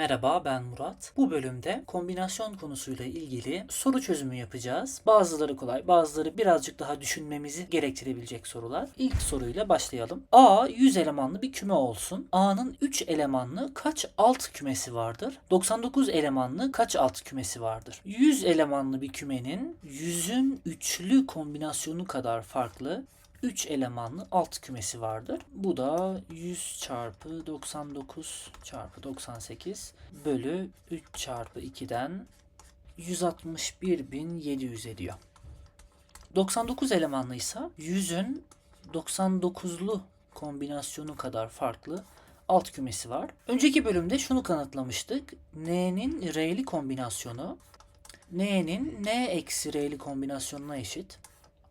Merhaba ben Murat. Bu bölümde kombinasyon konusuyla ilgili soru çözümü yapacağız. Bazıları kolay, bazıları birazcık daha düşünmemizi gerektirebilecek sorular. İlk soruyla başlayalım. A 100 elemanlı bir küme olsun. A'nın 3 elemanlı kaç alt kümesi vardır? 99 elemanlı kaç alt kümesi vardır? 100 elemanlı bir kümenin 100'ün üçlü kombinasyonu kadar farklı 3 elemanlı alt kümesi vardır. Bu da 100 çarpı 99 çarpı 98 bölü 3 çarpı 2'den 161.700 ediyor. 99 elemanlıysa 100'ün 99'lu kombinasyonu kadar farklı alt kümesi var. Önceki bölümde şunu kanıtlamıştık. N'nin R'li kombinasyonu N'nin N eksi R'li kombinasyonuna eşit.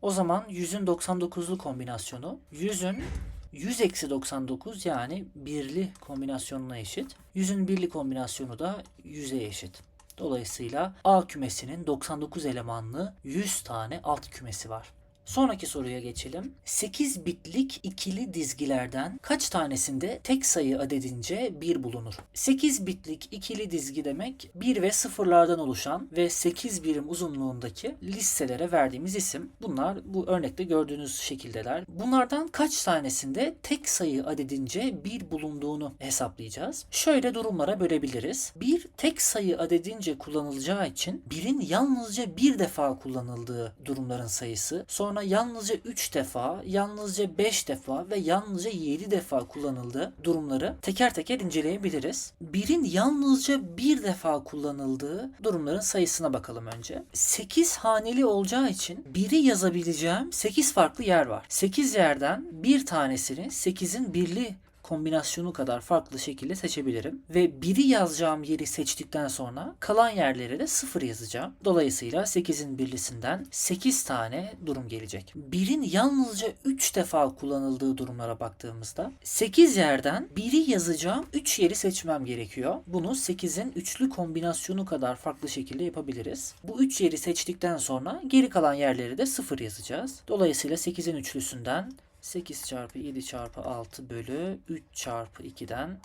O zaman 100'ün 99'lu kombinasyonu 100'ün 100 eksi 99 yani birli kombinasyonuna eşit. 100'ün birli kombinasyonu da 100'e eşit. Dolayısıyla A kümesinin 99 elemanlı 100 tane alt kümesi var. Sonraki soruya geçelim. 8 bitlik ikili dizgilerden kaç tanesinde tek sayı adedince 1 bulunur? 8 bitlik ikili dizgi demek 1 ve sıfırlardan oluşan ve 8 birim uzunluğundaki listelere verdiğimiz isim. Bunlar bu örnekte gördüğünüz şekildeler. Bunlardan kaç tanesinde tek sayı adedince 1 bulunduğunu hesaplayacağız. Şöyle durumlara bölebiliriz. Bir tek sayı adedince kullanılacağı için birin yalnızca bir defa kullanıldığı durumların sayısı. Sonra yalnızca 3 defa, yalnızca 5 defa ve yalnızca 7 defa kullanıldığı durumları teker teker inceleyebiliriz. Birin yalnızca bir defa kullanıldığı durumların sayısına bakalım önce. 8 haneli olacağı için biri yazabileceğim 8 farklı yer var. 8 yerden bir tanesini 8'in birli kombinasyonu kadar farklı şekilde seçebilirim. Ve biri yazacağım yeri seçtikten sonra kalan yerlere de sıfır yazacağım. Dolayısıyla 8'in birlisinden 8 tane durum gelecek. Birin yalnızca 3 defa kullanıldığı durumlara baktığımızda 8 yerden biri yazacağım 3 yeri seçmem gerekiyor. Bunu 8'in üçlü kombinasyonu kadar farklı şekilde yapabiliriz. Bu 3 yeri seçtikten sonra geri kalan yerleri de sıfır yazacağız. Dolayısıyla 8'in üçlüsünden 8 çarpı 7 çarpı 6 bölü 3 çarpı 2'den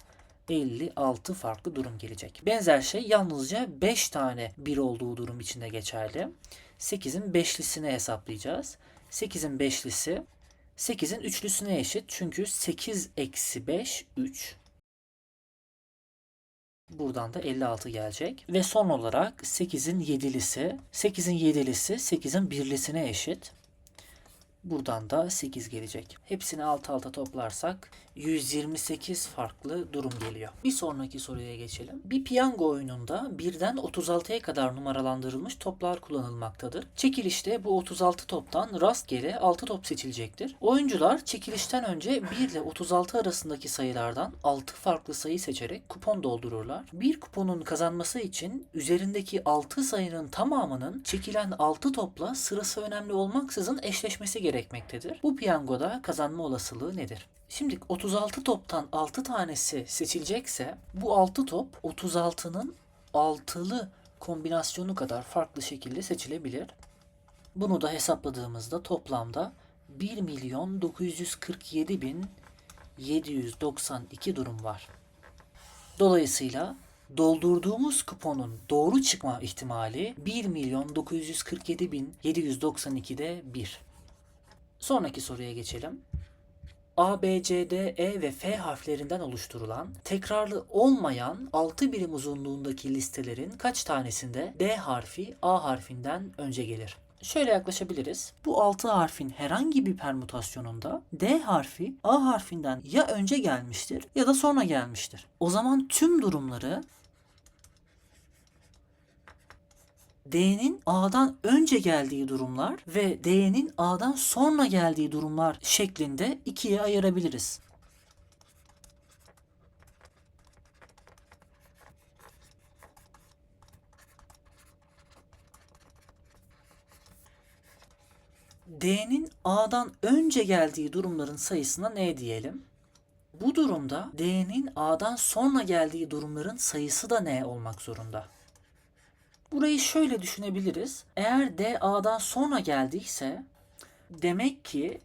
56 farklı durum gelecek. Benzer şey yalnızca 5 tane 1 olduğu durum içinde geçerli. 8'in beşlisini hesaplayacağız. 8'in beşlisi 8'in üçlüsüne eşit. Çünkü 8 eksi 5 3. Buradan da 56 gelecek. Ve son olarak 8'in yedilisi. 8'in yedilisi 8'in birlisine eşit. Buradan da 8 gelecek. Hepsini alt alta toplarsak 128 farklı durum geliyor. Bir sonraki soruya geçelim. Bir piyango oyununda birden 36'ya kadar numaralandırılmış toplar kullanılmaktadır. Çekilişte bu 36 toptan rastgele 6 top seçilecektir. Oyuncular çekilişten önce 1 ile 36 arasındaki sayılardan 6 farklı sayı seçerek kupon doldururlar. Bir kuponun kazanması için üzerindeki 6 sayının tamamının çekilen 6 topla sırası önemli olmaksızın eşleşmesi gerekmektedir. Bu piyangoda kazanma olasılığı nedir? Şimdi 36 toptan 6 tanesi seçilecekse bu 6 top 36'nın altılı kombinasyonu kadar farklı şekilde seçilebilir. Bunu da hesapladığımızda toplamda 1 milyon 947 bin 792 durum var. Dolayısıyla doldurduğumuz kuponun doğru çıkma ihtimali 1 milyon 947 bin 792'de 1. Sonraki soruya geçelim. A, B, C, D, E ve F harflerinden oluşturulan tekrarlı olmayan 6 birim uzunluğundaki listelerin kaç tanesinde D harfi A harfinden önce gelir? Şöyle yaklaşabiliriz. Bu 6 harfin herhangi bir permütasyonunda D harfi A harfinden ya önce gelmiştir ya da sonra gelmiştir. O zaman tüm durumları D'nin A'dan önce geldiği durumlar ve D'nin A'dan sonra geldiği durumlar şeklinde ikiye ayırabiliriz. D'nin A'dan önce geldiği durumların sayısına ne diyelim? Bu durumda D'nin A'dan sonra geldiği durumların sayısı da ne olmak zorunda? Burayı şöyle düşünebiliriz. Eğer D A'dan sonra geldiyse demek ki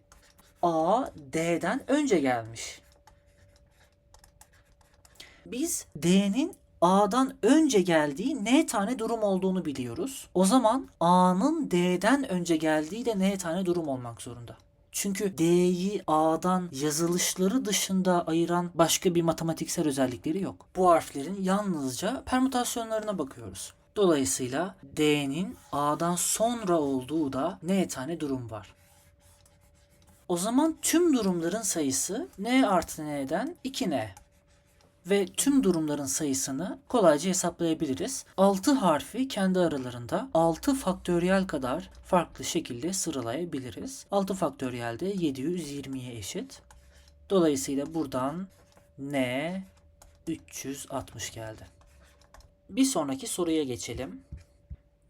A D'den önce gelmiş. Biz D'nin A'dan önce geldiği N tane durum olduğunu biliyoruz. O zaman A'nın D'den önce geldiği de N tane durum olmak zorunda. Çünkü D'yi A'dan yazılışları dışında ayıran başka bir matematiksel özellikleri yok. Bu harflerin yalnızca permütasyonlarına bakıyoruz. Dolayısıyla D'nin A'dan sonra olduğu da N tane durum var. O zaman tüm durumların sayısı N artı N'den 2N ve tüm durumların sayısını kolayca hesaplayabiliriz. 6 harfi kendi aralarında 6 faktöriyel kadar farklı şekilde sıralayabiliriz. 6 faktöriyel de 720'ye eşit. Dolayısıyla buradan n 360 geldi. Bir sonraki soruya geçelim.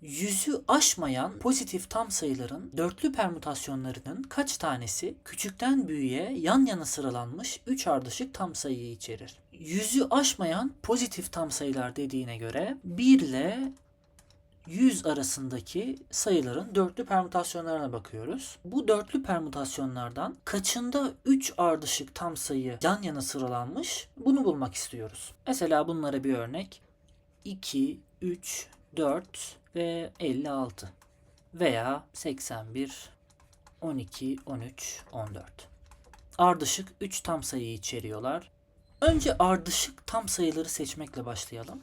Yüzü aşmayan pozitif tam sayıların dörtlü permütasyonlarının kaç tanesi küçükten büyüğe yan yana sıralanmış 3 ardışık tam sayıyı içerir? Yüzü aşmayan pozitif tam sayılar dediğine göre 1 ile 100 arasındaki sayıların dörtlü permütasyonlarına bakıyoruz. Bu dörtlü permütasyonlardan kaçında 3 ardışık tam sayı yan yana sıralanmış bunu bulmak istiyoruz. Mesela bunlara bir örnek. 2, 3, 4 ve 56 veya 81, 12, 13, 14. Ardışık 3 tam sayıyı içeriyorlar. Önce ardışık tam sayıları seçmekle başlayalım.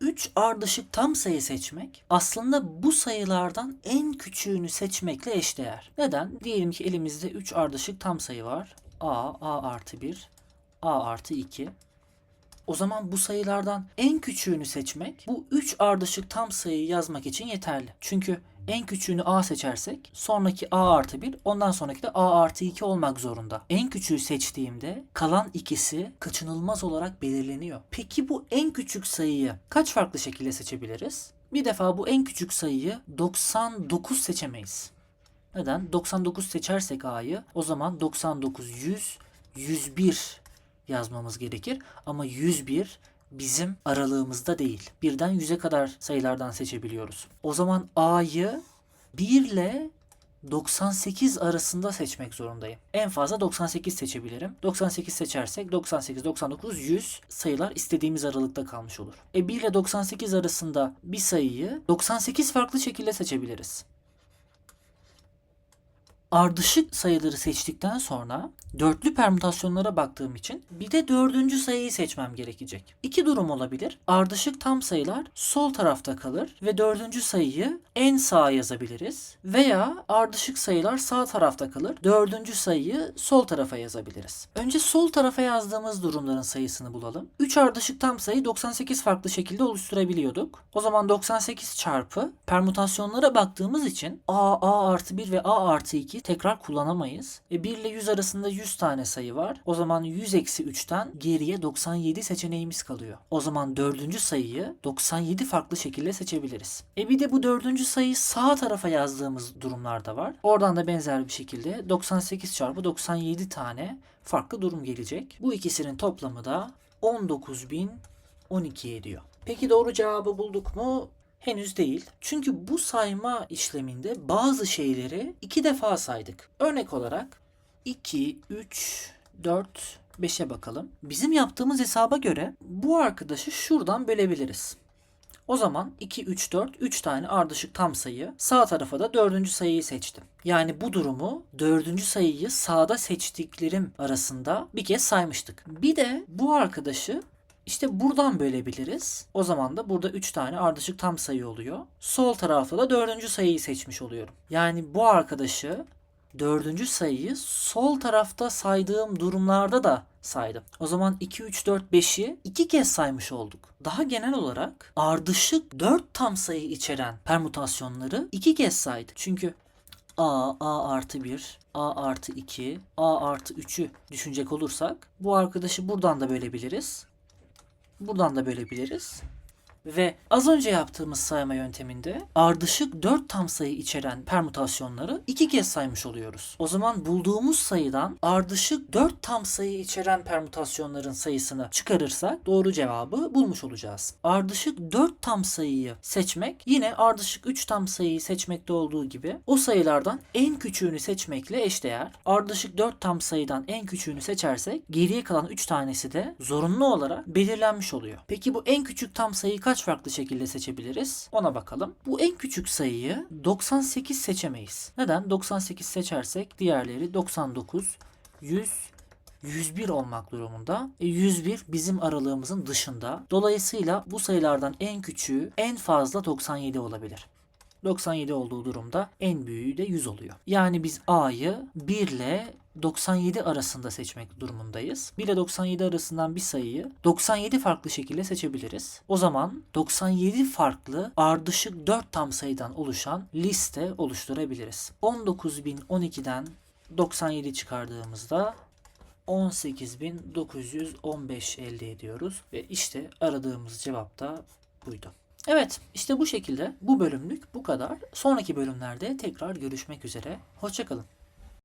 3 ardışık tam sayı seçmek aslında bu sayılardan en küçüğünü seçmekle eşdeğer. Neden? Diyelim ki elimizde 3 ardışık tam sayı var. A, A artı 1, A artı 2. O zaman bu sayılardan en küçüğünü seçmek bu 3 ardışık tam sayıyı yazmak için yeterli. Çünkü en küçüğünü A seçersek sonraki A artı 1 ondan sonraki de A artı 2 olmak zorunda. En küçüğü seçtiğimde kalan ikisi kaçınılmaz olarak belirleniyor. Peki bu en küçük sayıyı kaç farklı şekilde seçebiliriz? Bir defa bu en küçük sayıyı 99 seçemeyiz. Neden? 99 seçersek A'yı o zaman 99, 100, 101 yazmamız gerekir. Ama 101 bizim aralığımızda değil. Birden 100'e kadar sayılardan seçebiliyoruz. O zaman A'yı 1 ile 98 arasında seçmek zorundayım. En fazla 98 seçebilirim. 98 seçersek 98, 99, 100 sayılar istediğimiz aralıkta kalmış olur. E 1 ile 98 arasında bir sayıyı 98 farklı şekilde seçebiliriz. Ardışık sayıları seçtikten sonra dörtlü permütasyonlara baktığım için bir de dördüncü sayıyı seçmem gerekecek. İki durum olabilir. Ardışık tam sayılar sol tarafta kalır ve dördüncü sayıyı en sağa yazabiliriz. Veya ardışık sayılar sağ tarafta kalır. Dördüncü sayıyı sol tarafa yazabiliriz. Önce sol tarafa yazdığımız durumların sayısını bulalım. 3 ardışık tam sayı 98 farklı şekilde oluşturabiliyorduk. O zaman 98 çarpı permütasyonlara baktığımız için A, A artı 1 ve A artı 2 tekrar kullanamayız. E 1 ile 100 arasında 100 tane sayı var. O zaman 100 eksi 3'ten geriye 97 seçeneğimiz kalıyor. O zaman dördüncü sayıyı 97 farklı şekilde seçebiliriz. E bir de bu dördüncü sayıyı sağ tarafa yazdığımız durumlarda var. Oradan da benzer bir şekilde 98 çarpı 97 tane farklı durum gelecek. Bu ikisinin toplamı da 19.012 ediyor. Peki doğru cevabı bulduk mu? Henüz değil. Çünkü bu sayma işleminde bazı şeyleri iki defa saydık. Örnek olarak 2, 3, 4, 5'e bakalım. Bizim yaptığımız hesaba göre bu arkadaşı şuradan bölebiliriz. O zaman 2, 3, 4, 3 tane ardışık tam sayı. Sağ tarafa da dördüncü sayıyı seçtim. Yani bu durumu dördüncü sayıyı sağda seçtiklerim arasında bir kez saymıştık. Bir de bu arkadaşı işte buradan bölebiliriz. O zaman da burada 3 tane ardışık tam sayı oluyor. Sol tarafta da dördüncü sayıyı seçmiş oluyorum. Yani bu arkadaşı dördüncü sayıyı sol tarafta saydığım durumlarda da saydım. O zaman 2, 3, 4, 5'i iki kez saymış olduk. Daha genel olarak ardışık 4 tam sayı içeren permütasyonları iki kez saydık. Çünkü A, A artı 1, A artı 2, A artı 3'ü düşünecek olursak bu arkadaşı buradan da bölebiliriz. Buradan da bölebiliriz. Ve az önce yaptığımız sayma yönteminde ardışık 4 tam sayı içeren permütasyonları iki kez saymış oluyoruz. O zaman bulduğumuz sayıdan ardışık 4 tam sayı içeren permütasyonların sayısını çıkarırsak doğru cevabı bulmuş olacağız. Ardışık 4 tam sayıyı seçmek yine ardışık 3 tam sayıyı seçmekte olduğu gibi o sayılardan en küçüğünü seçmekle eşdeğer. Ardışık 4 tam sayıdan en küçüğünü seçersek geriye kalan 3 tanesi de zorunlu olarak belirlenmiş oluyor. Peki bu en küçük tam sayıyı kaç farklı şekilde seçebiliriz? Ona bakalım. Bu en küçük sayıyı 98 seçemeyiz. Neden? 98 seçersek diğerleri 99, 100, 101 olmak durumunda. E, 101 bizim aralığımızın dışında. Dolayısıyla bu sayılardan en küçüğü en fazla 97 olabilir. 97 olduğu durumda en büyüğü de 100 oluyor. Yani biz A'yı 1 ile 97 arasında seçmek durumundayız. 1 ile 97 arasından bir sayıyı 97 farklı şekilde seçebiliriz. O zaman 97 farklı ardışık 4 tam sayıdan oluşan liste oluşturabiliriz. 19012'den 97 çıkardığımızda 18.915 elde ediyoruz ve işte aradığımız cevap da buydu. Evet, işte bu şekilde bu bölümlük bu kadar. Sonraki bölümlerde tekrar görüşmek üzere. Hoşçakalın.